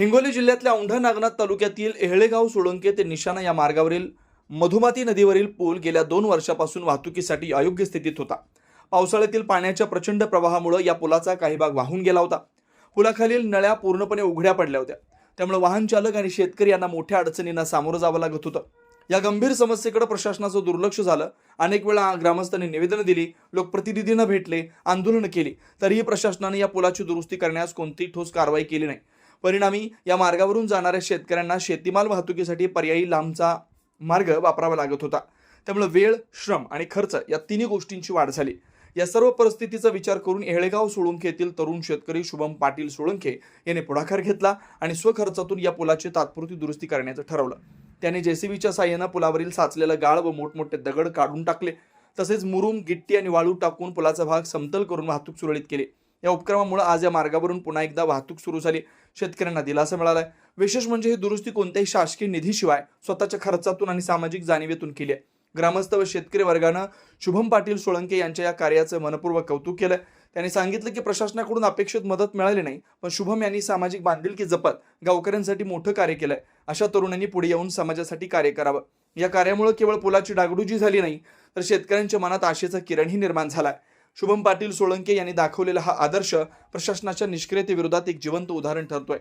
हिंगोली जिल्ह्यातल्या औंढा नागनाथ तालुक्यातील एहळेगाव सोळंके ते निशाणा या मार्गावरील मधुमाती नदीवरील पूल गेल्या दोन वर्षापासून वाहतुकीसाठी अयोग्य स्थितीत होता. पावसाळ्यातील पाण्याच्या प्रचंड प्रवाहामुळे या पुलाचा काही भाग वाहून गेला होता. पुलाखालील नळ्या पूर्णपणे उघड्या पडल्या होत्या. त्यामुळे वाहन चालक आणि शेतकरी यांना मोठ्या अडचणींना सामोरं जावं लागत होतं. या गंभीर समस्येकडे प्रशासनाचं दुर्लक्ष झालं. अनेक वेळा ग्रामस्थांनी निवेदनं दिली लोकप्रतिनिधींना भेटले आंदोलनं केली. तरीही प्रशासनाने या पुलाची दुरुस्ती करण्यास कोणतीही ठोस कारवाई केली नाही. परिणामी या मार्गावरून जाणाऱ्या शेतकऱ्यांना शेतीमाल वाहतुकीसाठी पर्यायी लांबचा मार्ग वापरावा लागत होता. त्यामुळे वेळ श्रम आणि खर्च या तिन्ही गोष्टींची वाढ झाली. या सर्व परिस्थितीचा विचार करून येळेगाव सोळंखे येथील तरुण शेतकरी शुभम पाटील सोळंखे यांनी पुढाकार घेतला आणि स्वखर्चातून या पुलाची तात्पुरती दुरुस्ती करण्याचं ठरवलं. त्याने जेसीबीच्या साह्यानं पुलावरील साचलेलं गाळ व मोठमोठे दगड काढून टाकले. तसेच मुरुम गिट्टी आणि वाळू टाकून पुलाचा भाग समतल करून वाहतूक सुरळीत केली. या उपक्रमामुळे आज या मार्गावरून पुन्हा एकदा वाहतूक सुरू झाली. शेतकऱ्यांना दिलासा आहे विशेष म्हणजे ही दुरुस्ती कोणत्याही शासकीय निधीशिवाय स्वतःच्या खर्चातून आणि सामाजिक जाणीवेतून केली आहे. ग्रामस्थ व शेतकरी वर्गानं शुभम पाटील सोळंके यांच्या या कार्याचं मनपूर्वक कौतुक केलं त्यांनी सांगितलं की प्रशासनाकडून अपेक्षित मदत मिळाली नाही पण शुभम यांनी सामाजिक बांधिलकी जपत गावकऱ्यांसाठी मोठं कार्य केलंय. अशा तरुणांनी पुढे येऊन समाजासाठी कार्य करावं. या कार्यामुळे केवळ पुलाची डागडुजी झाली नाही तर शेतकऱ्यांच्या मनात आशेचा किरणही निर्माण झालाय. शुभम पाटील सोळंके यांनी दाखवलेला हा आदर्श प्रशासनाच्या निष्क्रियतेविरोधात एक जिवंत उदाहरण ठरतोय.